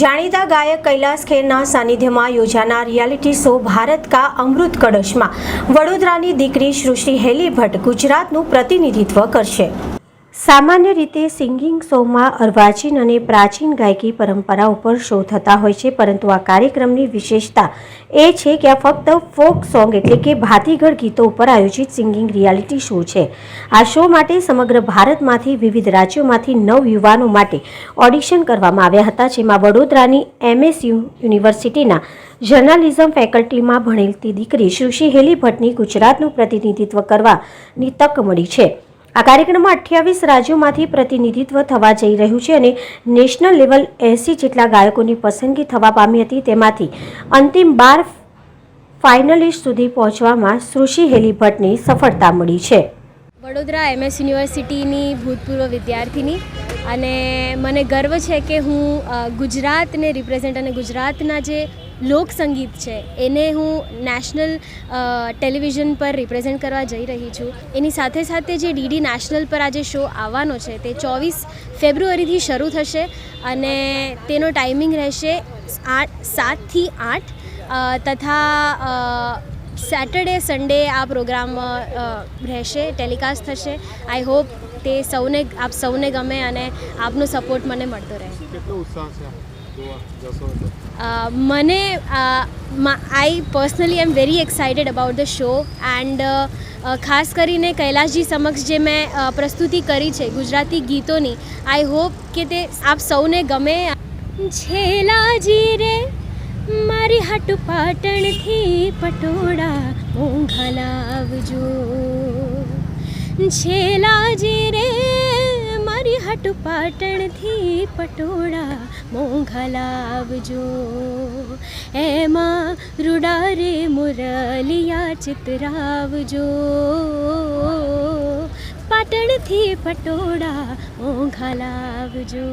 જાણીતા ગાયક કૈલાસ ખેરના સાનિધ્યમાં યોજાનાર રિયાલિટી શો ભારત કા અમૃત કળશમાં. વડોદરાની દીકરી સૃષ્ટિ હેલી ભટ્ટ ગુજરાતનું પ્રતિનિધિત્વ કરશે. સામાન્ય રીતે સિંગિંગ શોમાં અર્વાચીન અને પ્રાચીન ગાયકી પરંપરા ઉપર શો થતા હોય છે, પરંતુ આ કાર્યક્રમની વિશેષતા એ છે કે આ ફક્ત ફોક સોંગ એટલે કે ભાતીગળ ગીતો ઉપર આયોજિત સિંગિંગ રિયાલિટી શો છે. આ શો માટે સમગ્ર ભારતમાંથી વિવિધ રાજ્યોમાંથી નવ યુવાનો માટે ઓડિશન કરવામાં આવ્યા હતા, જેમાં વડોદરાની એમએસ યુનિવર્સિટીના જર્નાલિઝમ ફેકલ્ટીમાં ભણેલતી દીકરી સુશી હેલી ભટ્ટની ગુજરાતનું પ્રતિનિધિત્વ કરવાની તક મળી છે. આ કાર્યક્રમમાં અઠ્યાવીસ રાજ્યોમાંથી પ્રતિનિધિત્વ થવા જઈ રહ્યું છે અને નેશનલ લેવલ એંસી જેટલા ગાયકોની પસંદગી થવા પામી હતી તેમાંથી અંતિમ બાર ફાઇનલિસ્ટ સુધી પહોંચવામાં સૃષિ હેલી ભટ્ટની સફળતા મળી છે. વડોદરા એમએસ યુનિવર્સિટીની ભૂતપૂર્વ વિદ્યાર્થીની અને મને ગર્વ છે કે હું ગુજરાતને રિપ્રેઝેન્ટ અને ગુજરાતના જે લોકસંગીત છે. એને હું નેશનલ ટેલિવિઝન પર રિપ્રેઝેન્ટ કરવા જઈ રહી છું. એની સાથે સાથે જે ડીડી નેશનલ પર આ જે શો આવવાનો છે તે ચોવીસ ફેબ્રુઆરીથી શરૂ થશે અને તેનો ટાઈમિંગ રહેશે આઠ, સાતથી આઠ તથા સેટરડે સન્ડે આ પ્રોગ્રામ રહેશે ટેલિકાસ્ટ થશે. આઈ હોપ તે સૌને, આપ સૌને ગમે અને આપનો સપોર્ટ મને મળતો રહે. કેટલો ઉત્સાહ છે મને I personally am very excited about the show and ખાસ કરીને કૈલાશજી સમક્ષ જે મેં પ્રસ્તુતિ કરી છે ગુજરાતી ગીતોની આઈ હોપ કે તે આપ સૌને ગમે. છેલાજી રે, મારી હાટુ પાટણથી પટોળા મોંઘા લાવજો. છેલાજી રે હાટુ પાટણથી પટોળા મોંઘા લાવજો. એમાં રૂડા રે મુરલિયા ચિતરાવજો. પાટણથી પટોળા મોંઘા લાવજો.